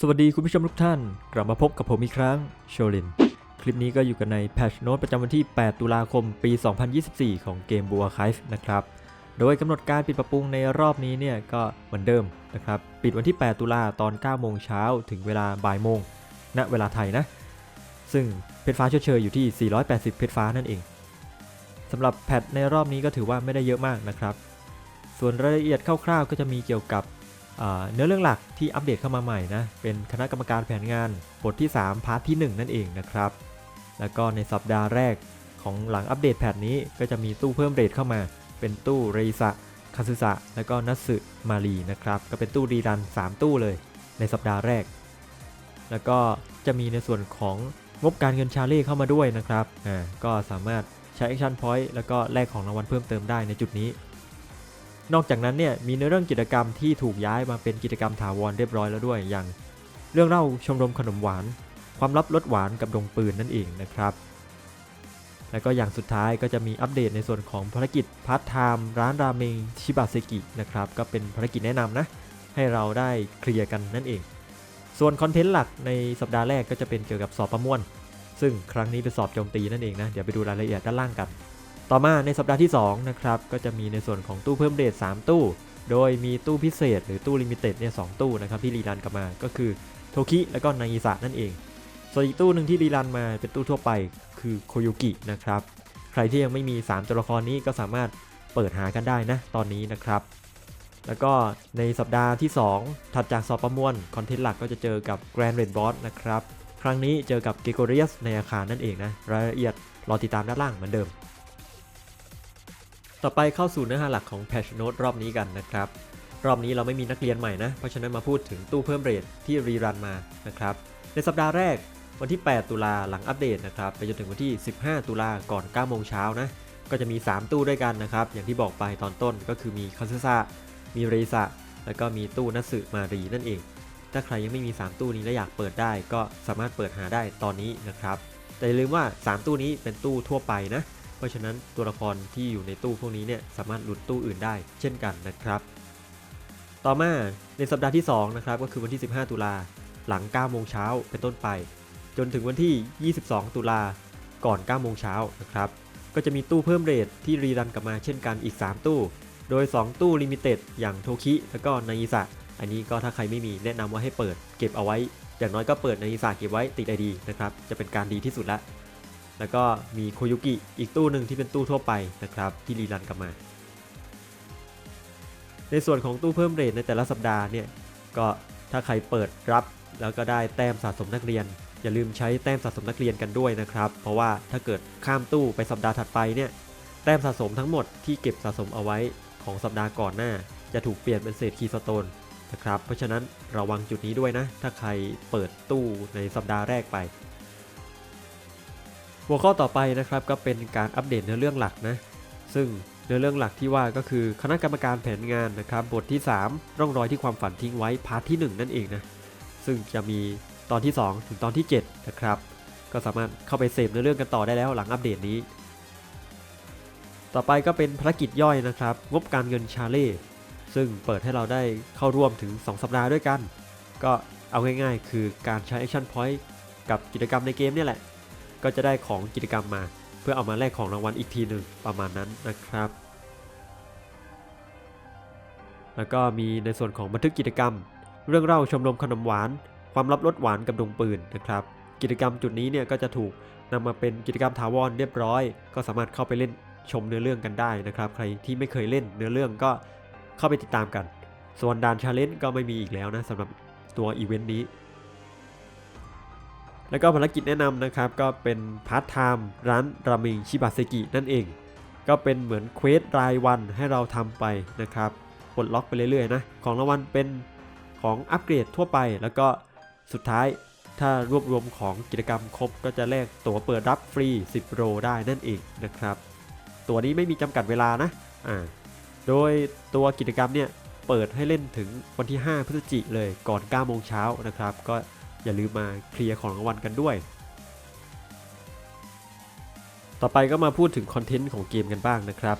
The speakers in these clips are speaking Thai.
สวัสดีคุณผู้ชมทุกท่าน กลับมาพบกับผมอีกครั้งโชลิน คลิปนี้ก็อยู่กันใน Patch Note ประจำวันที่ 8 ตุลาคม ปี 2024 ของเกม b u a r c h i v e นะครับ โดยกำหนดการปิดปรับปรุงในรอบนี้เนี่ยก็เหมือนเดิมนะครับ ปิดวันที่ 8 ตุลาตอน 9 โมงเช้าถึงเวลาบ่ายโมงณเวลาไทยนะ ซึ่งเพชรฟ้าเชยอยู่ที่ 480 เพชรฟ้านั่นเองสำหรับแพทในรอบนี้ก็ถือว่าไม่ได้เยอะมากนะครับ ส่วนรายละเอียดคร่าวๆ ก็จะมีเกี่ยวกับ เนื้อเรื่องหลักที่อัปเดตเข้ามาใหม่นะ เป็นคณะกรรมการแผนงานบทที่ 3 พาร์ทที่ 1 นั่นเองนะครับ แล้วก็ในสัปดาห์แรกของหลังอัปเดตแพทนี้ก็จะมีตู้เพิ่มเรทเข้ามา เป็นตู้เรซะคาซึสะแล้วก็นัตสึมารีนะครับ ก็เป็นตู้รีรัน 3 ตู้เลย ในสัปดาห์แรก แล้วก็จะมีในส่วนของงบการเงินชาเล่เข้ามาด้วยนะครับ อ่า ก็สามารถใช้แอคชั่นพอยต์แล้วก็แลกของรางวัลเพิ่มเติมได้ในจุดนี้ นอกจากนั้นเนี่ยมีในเรื่องกิจกรรมที่ถูกย้ายมาเป็นกิจกรรมถาวรเรียบร้อยแล้วด้วย อย่างเรื่องเล่าชมรมขนมหวาน ความลับรสหวานกับดงปืนนั่นเองนะครับ แล้วก็อย่างสุดท้ายก็จะมีอัปเดตในส่วนของภารกิจพาร์ทไทม์ร้านราเมงชิบะเซกินะครับก็เป็นภารกิจแนะนำนะ ให้เราได้เคลียร์กันนั่นเอง ส่วนคอนเทนต์หลักในสัปดาห์แรกก็จะเป็นเกี่ยวกับสอบประมวล ซึ่งครั้งนี้เป็นสอบโจมตีนั่นเองนะเดี๋ยวไปดูรายละเอียดด้านล่างกัน ต่อมาในสัปดาห์ที่2นะครับก็จะมีในส่วนของตู้เพิ่มเดท3ตู้ โดยมีตู้พิเศษ หรือตู้ลิมิเต็ดเนี่ยสตู้นะครับที่รีรันกลับมาก็คือโทคิแล้วก็นางิสะนั่นเอง ส่วนอีกตู้หนึ่งที่รีรันมาเป็นตู้ทั่วไปคือโคโยกินะครับใครที่ยังไม่มี 3 ตัวละครนี้ก็สามารถเปิดหากันได้นะตอนนี้นะครับ แล้วก็ในสัปดาห์ที่ 2 ถัดจากสอบประมวลคอนเทนต์หลักก็จะเจอกับ Grand Red Boss นะครับครั้งนี้เจอกับ g ก g o r i u s ในอาคารนั่นเองนะรายละเอียดรอติดตามด้านล่างเหมือนเดิม ต่อไปเข้าสู่เนื้อหาหลักของ Patch Note รอบนี้กันนะครับ รอบนี้เราไม่มีนักเรียนใหม่นะ เพราะฉะนั้นมาพูดถึงตู้เพิ่มเรทที่รีรันมานะครับ ในสัปดาห์แรกวันที่ 8 ตุลาหลังอัปเดตนะครับ ไปจนถึงวันที่ 15 ตุลาก่อน 9 โมงเช้านะ ก็จะมี 3 ตู้ด้วยกันนะครับ อย่างที่บอกไปตอนต้นก็คือมีคาซึซะมีเรซะแล้วก็มีตู้นัสึมารีนั่นเอง ถ้าใครยังไม่มี 3 ตู้นี้และอยากเปิดได้ก็สามารถเปิดหาได้ตอนนี้นะครับ แต่อย่าลืมว่า 3 ตู้นี้เป็นตู้ทั่วไปนะ เพราะฉะนั้นตัวละครที่อยู่ในตู้พวกนี้เนี่ยสามารถหลุดตู้อื่นได้เช่นกันนะครับ ต่อมาในสัปดาห์ที่2นะครับก็คือวันที่ 15 ตุลาหลัง 9 โมงเช้าเป็นต้นไป จนถึงวันที่ 22 ตุลาก่อน 9 โมงเช้านะครับก็จะมีตู้เพิ่มเรทที่รีรันกลับมาเช่นกันอีก 3 ตู้ โดย 2 ตู้ลิมิเต็ดอย่างโทคิแล้วก็นางิสะอันนี้ก็ถ้าใครไม่มีแนะนำว่าให้เปิดเก็บเอาไว้ อย่างน้อยก็เปิดนางิสะเก็บไว้ติดไอดีนะครับจะเป็นการดีที่สุดละ แล้วก็มีโคยุกิอีกตู้หนึ่งที่เป็นตู้ทั่วไปนะครับที่รีรันกลับมา ในส่วนของตู้เพิ่มเรทในแต่ละสัปดาห์เนี่ยก็ถ้าใครเปิดรับแล้วก็ได้แต้มสะสมนักเรียน อย่าลืมใช้แต้มสะสมนักเรียนกันด้วยนะครับ เพราะว่าถ้าเกิดข้ามตู้ไปสัปดาห์ถัดไปเนี่ยแต้มสะสมทั้งหมดที่เก็บสะสมเอาไว้ของสัปดาห์ก่อนหน้า จะถูกเปลี่ยนเป็นเศษคีสโตนนะครับเพราะฉะนั้นระวังจุดนี้ด้วยนะ ถ้าใครเปิดตู้ในสัปดาห์แรกไป หัวข้อต่อไปนะครับก็เป็นการอัปเดตเนื้อเรื่องหลักนะซึ่งเนื้อเรื่องหลักที่ว่าก็คือคณะกรรมการแผนงานนะครับบทที่ 3 ร่องรอยที่ความฝันทิ้งไว้พาร์ทที่ 1 นั่นเองนะซึ่งจะมีตอนที่ 2 ถึงตอนที่ 7 นะครับ ก็สามารถเข้าไปเสพเนื้อเรื่องกันต่อได้แล้วหลังอัปเดตนี้ ต่อไปก็เป็นภารกิจย่อยนะครับ งบการเงินชาเล่ซึ่งเปิดให้เราได้เข้าร่วมถึง 2 สัปดาห์ด้วยกัน ก็เอาง่ายๆ คือการใช้ Action Point กับกิจกรรมในเกมเนี่ยแหละ ก็จะได้ของกิจกรรมมา เพื่อเอามาแลกของรางวัลอีกทีหนึ่งประมาณนั้นนะครับ แล้วก็มีในส่วนของบันทึกกิจกรรม เรื่องเล่าชมรมขนมหวาน ความลับรสหวานกับดงปืนนะครับ กิจกรรมจุดนี้เนี่ยก็จะถูกนำมาเป็นกิจกรรมถาวรเรียบร้อย ก็สามารถเข้าไปเล่นชมเนื้อเรื่องกันได้นะครับ ใครที่ไม่เคยเล่นเนื้อเรื่องก็เข้าไปติดตามกัน ส่วนด่านชาเลนจ์ก็ไม่มีอีกแล้วนะสำหรับตัวอีเวนต์นี้ แล้วก็ภารกิจแนะนำนะครับก็เป็นพาร์ทไทม์ร้านรามิงชิบะเซกินั่นเอง ก็เป็นเหมือนเควสรายวันให้เราทำไปนะครับปลดล็อกไปเรื่อยๆนะของรางวัลเป็นของอัปเกรดทั่วไป แล้วก็สุดท้ายถ้ารวบรวมของกิจกรรมครบก็จะแลกตั๋วเปิดรับฟรี 10 โรได้นั่นเองนะครับ ตัวนี้ไม่มีจำกัดเวลานะอ่าโดยตัวกิจกรรมเนี่ยเปิดให้เล่นถึงวันที่ 5 พฤศจิกเลยก่อน 9 โมงเช้านะครับ ก็ อย่าลืมมาเคลียร์ของรางวัลกันด้วย ต่อไปก็มาพูดถึงคอนเทนต์ของเกมกันบ้างนะครับ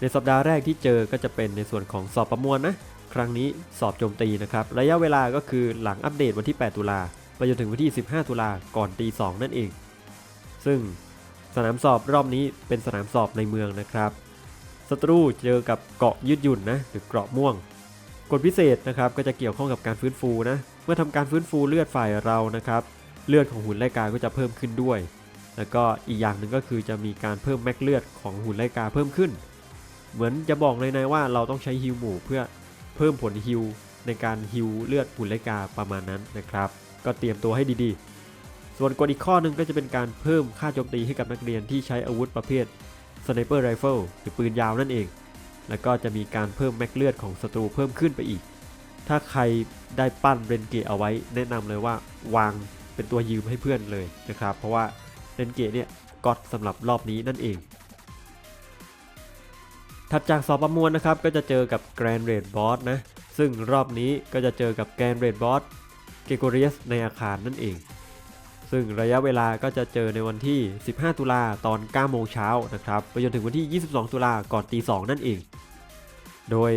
ในสัปดาห์แรกที่เจอก็จะเป็นในส่วนของสอบประมวลนะ ครั้งนี้สอบโจมตีนะครับ ระยะเวลาก็คือหลังอัปเดตวันที่ 8 ตุลาไปจนถึงวันที่ 15 ตุลาก่อนตี2นั่นเอง ซึ่งสนามสอบรอบนี้เป็นสนามสอบในเมืองนะครับศัตรูเจอกับเกาะยืดหยุ่นนะหรือเกาะม่วง กฎพิเศษนะครับก็จะเกี่ยวข้องกับการฟื้นฟูนะ เมื่อทำการฟื้นฟูเลือดฝ่ายเรานะครับ เลือดของหุ่นไล่กาก็จะเพิ่มขึ้นด้วย แล้วก็อีกอย่างหนึ่งก็คือจะมีการเพิ่มแม็กเลือดของหุ่นไล่กาเพิ่มขึ้น เหมือนจะบอกเลยนะว่าเราต้องใช้ฮิวหมู่เพื่อเพิ่มผลฮิวในการฮิวเลือดหุ่นไล่กาประมาณนั้นนะครับ ก็เตรียมตัวให้ดีๆ ส่วนกฎอีกข้อหนึ่งก็จะเป็นการเพิ่มค่าโจมตีให้กับนักเรียนที่ใช้อาวุธประเภทสไนเปอร์ไรเฟิลหรือปืนยาวนั่นเอง แล้วก็จะมีการเพิ่มแม็กเลือดของศัตรูเพิ่มขึ้นไปอีก ถ้าใครได้ปั้นเรนเกตเอาไว้ แนะนำเลยว่าวางเป็นตัวยืมให้เพื่อนเลยนะครับ เพราะว่าเรนเกตเนี่ยก็อดสำหรับรอบนี้นั่นเอง ถัดจากสอบประมวลนะครับก็จะเจอกับแกรนเรดบอสนะ ซึ่งรอบนี้ก็จะเจอกับแกรนเรดบอสเกโกเรียสในอาคารนั่นเอง ซึ่งระยะเวลาก็จะเจอในวันที่ 15 ตุลาตอน 9 โมงเช้านะครับ ไปจนถึงวันที่ 22 ตุลาก่อนตี 2 นั่นเอง โดย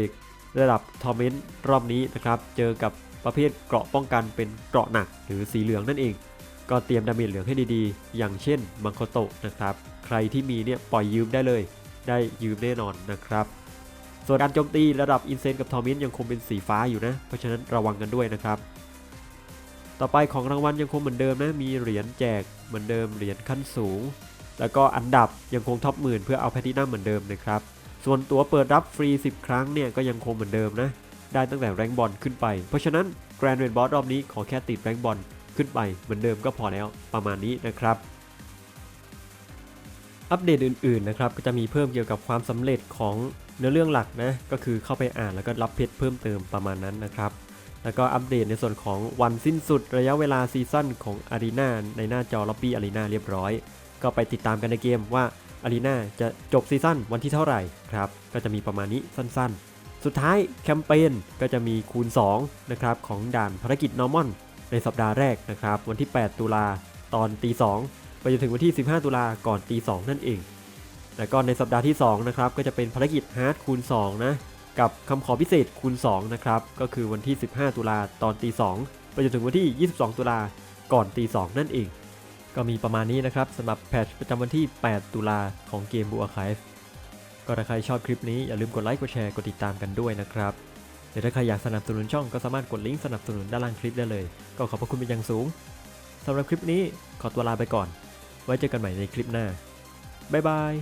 ระดับทอร์เมนต์รอบนี้นะครับ เจอกับประเภทเกราะป้องกันเป็นเกราะหนักหรือสีเหลืองนั่นเอง ก็เตรียมดาเมจเหลืองให้ดีๆ อย่างเช่นมังโคโตะนะครับ ใครที่มีเนี่ยปล่อยยืมได้เลย ได้ยืมแน่นอนนะครับ ส่วนการโจมตีระดับอินเซนกับทอร์เมนต์ยังคงเป็นสีฟ้าอยู่นะ เพราะฉะนั้นระวังกันด้วยนะครับต่อไปของรางวัลยังคงเหมือนเดิมนะ มีเหรียญแจกเหมือนเดิมเหรียญขั้นสูง แล้วก็อันดับยังคงท็อปหมื่นเพื่อเอาแพลตินัมเหมือนเดิมนะครับ ส่วนตัวเปิดรับฟรี 10 ครั้งเนี่ยก็ยังคงเหมือนเดิมนะ ได้ตั้งแต่แรงบอลขึ้นไป เพราะฉะนั้นแกรนด์เรดบอสรอบนี้ขอแค่ติดแรงบอลขึ้นไปเหมือนเดิมก็พอแล้วประมาณนี้นะครับอัปเดตอื่นๆนะครับก็จะมีเพิ่มเกี่ยวกับความสำเร็จของเนื้อเรื่องหลักนะก็คือเข้าไปอ่านแล้วก็รับเพชรเพิ่มเติมประมาณนั้นนะครับ แล้วก็อัปเดตในส่วนของวันสิ้นสุดระยะเวลาซีซั่นของอารีนาในหน้าจอล็อบบี้อารีนาเรียบร้อย ก็ไปติดตามกันในเกมว่า อารีนาจะจบซีซั่นวันที่เท่าไหร่ครับ ก็จะมีประมาณนี้สั้นๆ สุดท้ายแคมเปญก็จะมีคูณ2นะครับของด่านภารกิจนอร์มอนในสัปดาห์แรกนะครับ วันที่ 8 ตุลาตอนตี2ไปจนถึงวันที่ 15 ตุลาก่อนตี2นั่นเอง แล้วก็ในสัปดาห์ที่2นะครับก็จะเป็นภารกิจฮาร์ดคูณ2นะกับคำขอพิเศษคูณ2นะครับก็คือวันที่ 15 ตุลาตอนตี2ไปจนถึงวันที่ 22 ตุลาก่อนตี2นั่นเอง ก็มีประมาณนี้นะครับสำหรับแพทช์ประจำวันที่ 8 ตุลาของเกมบูอาคายก็ถ้าใครชอบคลิปนี้อย่าลืมกดไลค์กดแชร์กดติดตามกันด้วยนะครับหรือถ้าใครอยากสนับสนุนช่องก็สามารถกดลิงก์สนับสนุนด้านล่างคลิปได้เลย ก็ขอบพระคุณเป็นอย่างสูงสำหรับคลิปนี้ขอตัวลาไปก่อน ไว้เจอกันใหม่ในคลิปหน้าบ๊ายบาย